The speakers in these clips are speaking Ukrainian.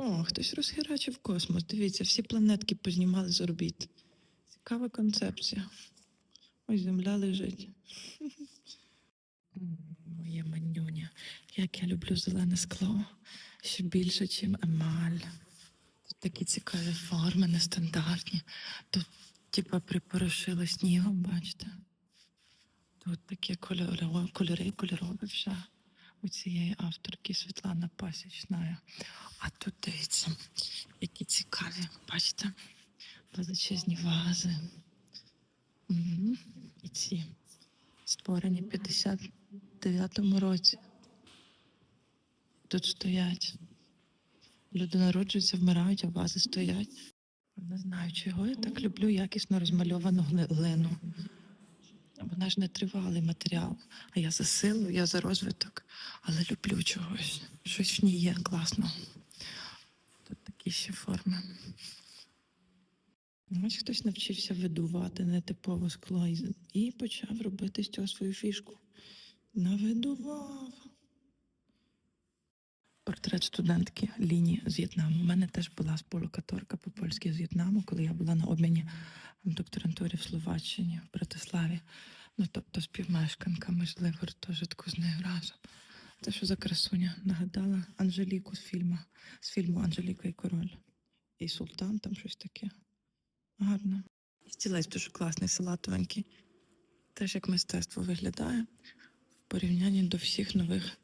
О, хтось розхерачив космос. Дивіться, всі планетки познімали з орбіт. Цікава концепція. Ось земля лежить. Моє манюня. Як я люблю зелене скло. Ще більше, ніж емаль. Тут такі цікаві форми, нестандартні. Тут, типа, припорошило снігом, бачите? Тут такі кольори, кольори кольорові вже у цієї авторки Світлана Пасічна. А тут дивіться, які цікаві, бачите, величезні вази. Мгм. І ці створені в 59-му році. Тут стоять. Люди народжуються, вмирають, а вази стоять. Не знаю, чого я так люблю якісно розмальовану глину. Вона ж не тривалий матеріал. А я за силу, я за розвиток, але люблю чогось. Щось в ній є класно. Тут такі ще форми. Ось хтось навчився видувати нетипове скло і, почав робити з цього свою фішку. Навидував. Портрет студентки Ліні з В'єтнаму. У мене теж була сполокаторка по-польськи з В'єтнаму, коли я була на обміні в докторантурі в Словаччині, в Братиславі. Ну, тобто співмешканка, можливо, гуртожитку з нею разом. Це що за красуня? Нагадала Анжеліку з фільму, з фільму Анжеліка і король. І султан, там щось таке. Гарно. І стілець дуже класний, салатовенький. Теж як мистецтво виглядає в порівнянні до всіх нових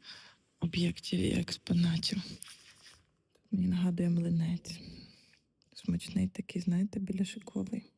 об'єктів і експонатів. Мені нагадує млинець. Смачний такий, знаєте, біляшиковий.